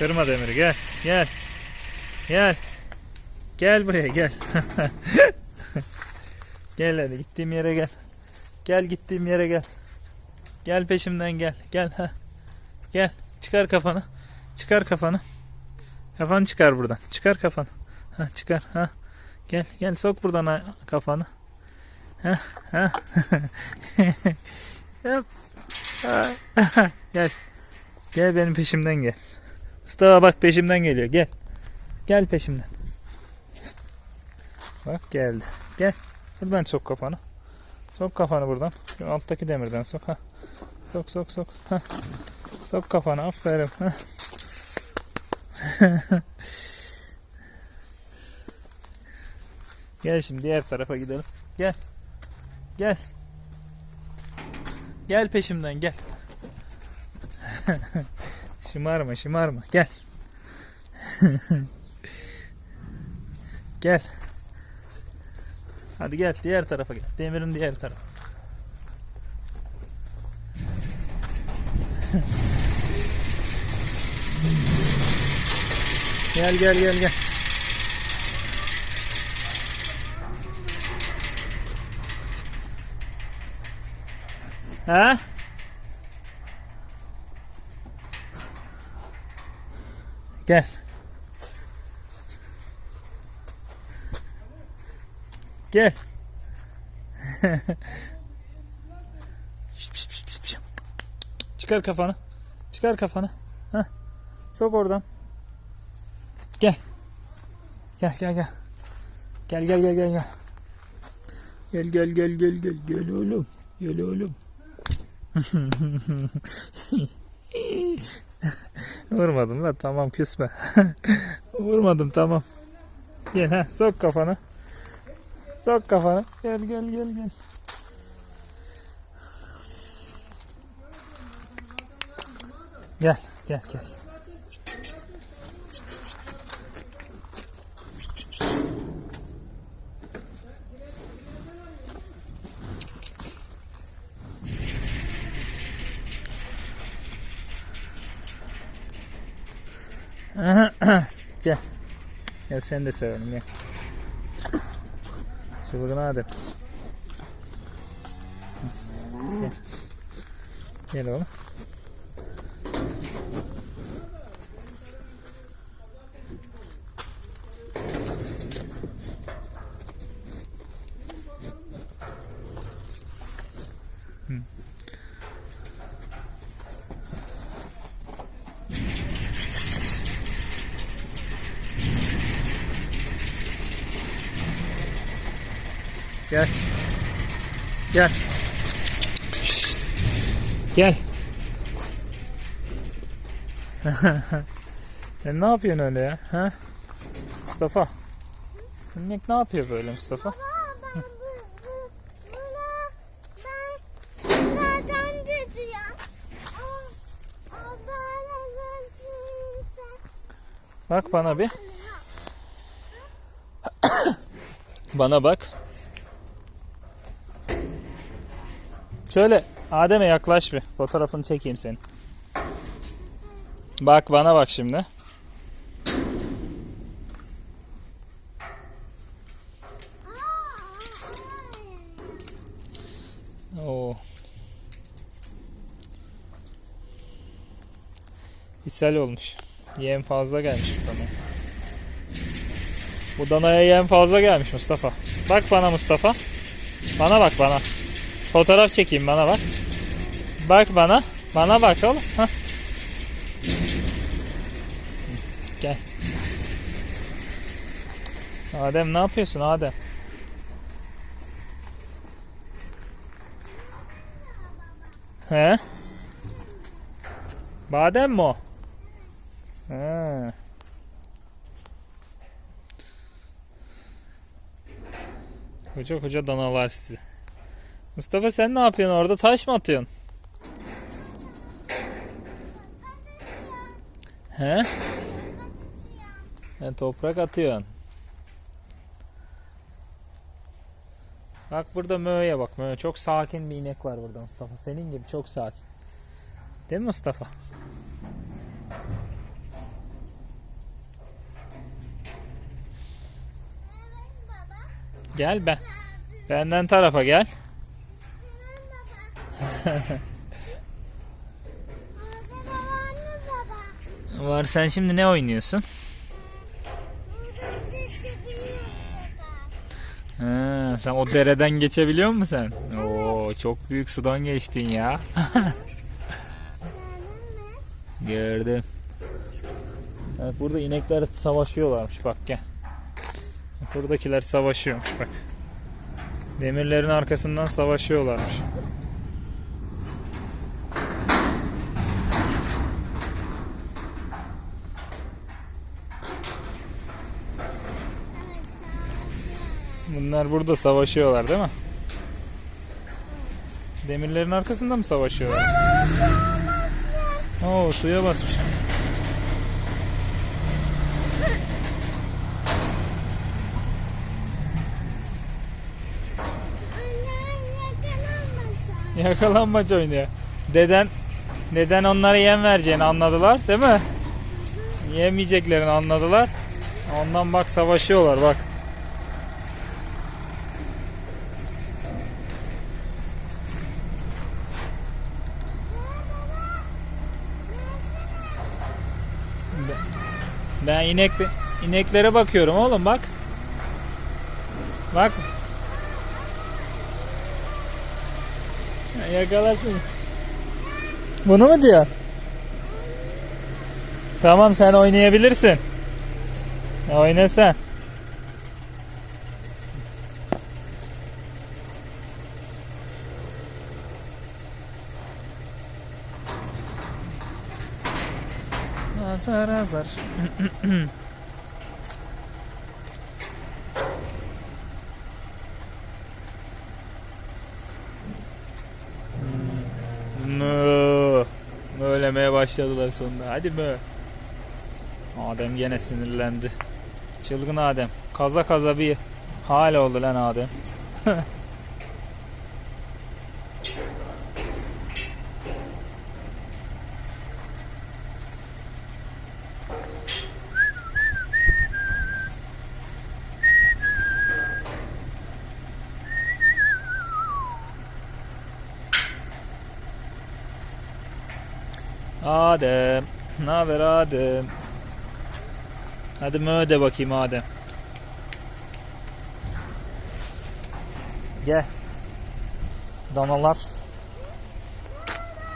Kırma demiri gel. Gel. Gel. Gel buraya gel. gel hadi gittiğim yere gel. Gel gittiğim yere gel. Gel peşimden gel. Gel ha. Gel. Çıkar kafanı. Çıkar kafanı. Kafanı çıkar buradan. Çıkar kafanı. Ha çıkar ha. Gel gel sok buradan ha- kafanı. Ha ha. Yap. Gel. Gel benim peşimden gel. Mustafa bak peşimden geliyor. Gel. Gel peşimden. Bak geldi. Gel. Buradan sok kafanı. Sok kafanı buradan. Şu alttaki demirden sok. Ha. Sok sok sok. Ha. Sok kafanı. Aferin. Ha. Gel şimdi diğer tarafa gidelim. Gel. Gel. Gel peşimden gel. şımarma şımarma gel. gel. Hadi gel diğer tarafa gel. Demirin diğer tarafı. gel gel gel gel. Ha? Gel. Gel. Çıkar kafanı. Çıkar kafanı. Ha? Sok oradan. Gel. Gel gel gel. Gel gel gel gel gel. Gel gel gel gel gel gel oğlum. Gel oğlum. Vurmadım la tamam küsme. Vurmadım tamam. Gel ha sok kafanı. Sok kafanı. Gel gel gel gel. Gel gel gel. Gel. Gel seni de sevelim gel. Çılgın Adem. Gel. Gel oğlum. Gel. Gel. Şşt. Gel. Sen ne yapıyorsun öyle ya? Ha? Mustafa. Minik ne yapıyor böyle Mustafa? ben bu, bu, buna ben bunlardan tutuyorum. O, o bana nasılsa. Bak bana bir. Bana bak. Şöyle Adem'e yaklaş bir. Fotoğrafını çekeyim senin. Bak bana bak şimdi. Oo. İshal olmuş. Yem fazla gelmiş bu danaya. Bu danaya yem fazla gelmiş Mustafa. Bak bana Mustafa. Bana bak bana. Fotoğraf çekeyim bana bak. Bak bana. Bana bak oğlum. Hah. Gel. Adem ne yapıyorsun Adem? He? Badem mi o? He. Koca koca danalar sizi. Mustafa sen ne yapıyorsun orada? Taş mı atıyorsun? He? Yani toprak atıyorsun. Bak burada Mö'ye bak Mö. Çok sakin bir inek var burada Mustafa. Senin gibi çok sakin. Değil mi Mustafa? Gel ben. Benden tarafa gel. var sen şimdi ne oynuyorsun? Ha, sen o dereden geçebiliyor musun sen? Oo çok büyük sudan geçtin ya. Gördüm. Evet burada inekler savaşıyorlarmış bak gel. Buradakiler savaşıyormuş bak. Demirlerin arkasından savaşıyorlarmış. Bunlar burada savaşıyorlar değil mi? Demirlerin arkasında mı savaşıyorlar? Oo suya basmış. Yakalanmaç oynuyor. Deden deden onlara yem vereceğini anladılar değil mi? Yemeyeceklerini anladılar. Ondan bak savaşıyorlar bak. Ben inek ineklere bakıyorum oğlum bak. Bak. Yakalasın. Bunu mu diyor? Tamam sen oynayabilirsin. Oyna sen. Azar azar. Mö. Başladılar sonunda. Hadi mö. Adem gene sinirlendi. Çılgın Adem. Kaza kaza bir hal oldu lan Adem. Adem. Ne haber Adem? Hadi mö de bakayım Adem. Gel. Danalar